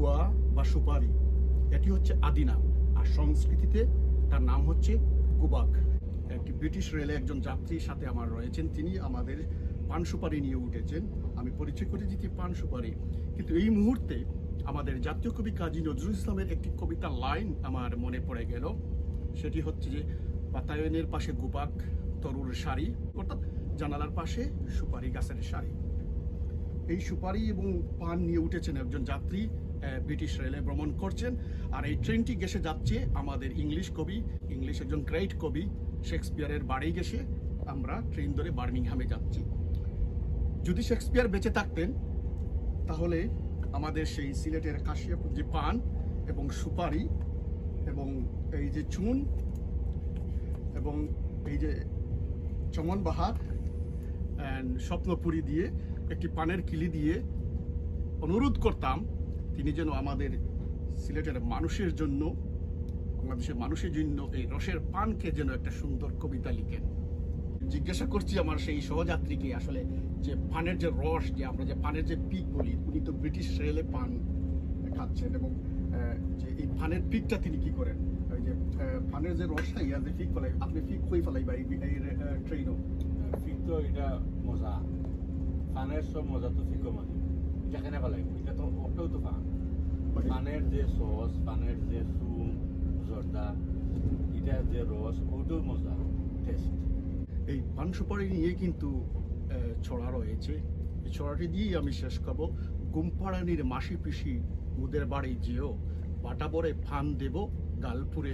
গুয়া বা সুপারি, এটি হচ্ছে আদি নাম আর সংস্কৃতিতে তার নাম হচ্ছে গুবাক। একটি ব্রিটিশ রেলে একজন যাত্রীর সাথে আমার রয়েছেন, তিনি আমাদের পান সুপারি নিয়ে উঠেছেন। আমি পরিচয় করে দিচ্ছি পান সুপারি, কিন্তু এই মুহূর্তে আমাদের জাতীয় কবি কাজী নজরুল ইসলামের একটি কবিতার লাইন আমার মনে পড়ে গেল। সেটি হচ্ছে যে বাতায়নের পাশে গুবাক, তরুর শাড়ি অর্থাৎ জানালার পাশে সুপারি গাছের শাড়ি। এই সুপারি এবং পান নিয়ে উঠেছেন একজন যাত্রী ব্রিটিশ রেলে ভ্রমণ করছেন। আর এই ট্রেনটি গেছে যাচ্ছে আমাদের ইংলিশ কবি, ইংলিশ একজন গ্রেট কবি, শেক্সপিয়ারের বাড়ি গেছে আমরা ট্রেন ধরে বার্মিংহামে যাচ্ছি। যদি শেক্সপিয়ার বেঁচে থাকতেন, তাহলে আমাদের সেই সিলেটের কাশিয়া যে পান এবং সুপারি এবং এই যে চুন এবং এই যে চমন বাহার অ্যান্ড স্বপ্নপুরি দিয়ে একটি পানের কিলি দিয়ে অনুরোধ করতাম তিনি যেন আমাদের সিলেটের মানুষের জন্য, বাংলাদেশের মানুষের জন্য এই রসের পানকে যেন একটা সুন্দর কবিতা লিখেন। জিজ্ঞাসা করছি আমার সেই সহযাত্রীকে আসলে যে পানের যে রস যে আমরা যে পানের যে পিক বলি, উনি তো ব্রিটিশ রেলে পান খাচ্ছেন এবং যে এই পানের পিকটা তিনি কি করেন? ওই যে পানের যে রসটা, ইয়ার যে পিক ফেলাই আপনি পিক কই ফেলাই বা এই ট্রেনও ফিকতো এটা মজা। ফানের সব মজা তো ফিকো মানে। এটা কেনে লাগে এটা তো তো ফানের যে সস, পানের যে সুম জর্দা এটার যে রস ওটাও মজা টেস্ট এই পান সুপারি নিয়ে কিন্তু ছড়া রয়েছে। এই ছড়াটি দিয়েই আমি শেষ করব। গুম্পারানির মাসি পিসি মুদের বাড়ি যেও বাটা বরে ফান দেব, গালপুরে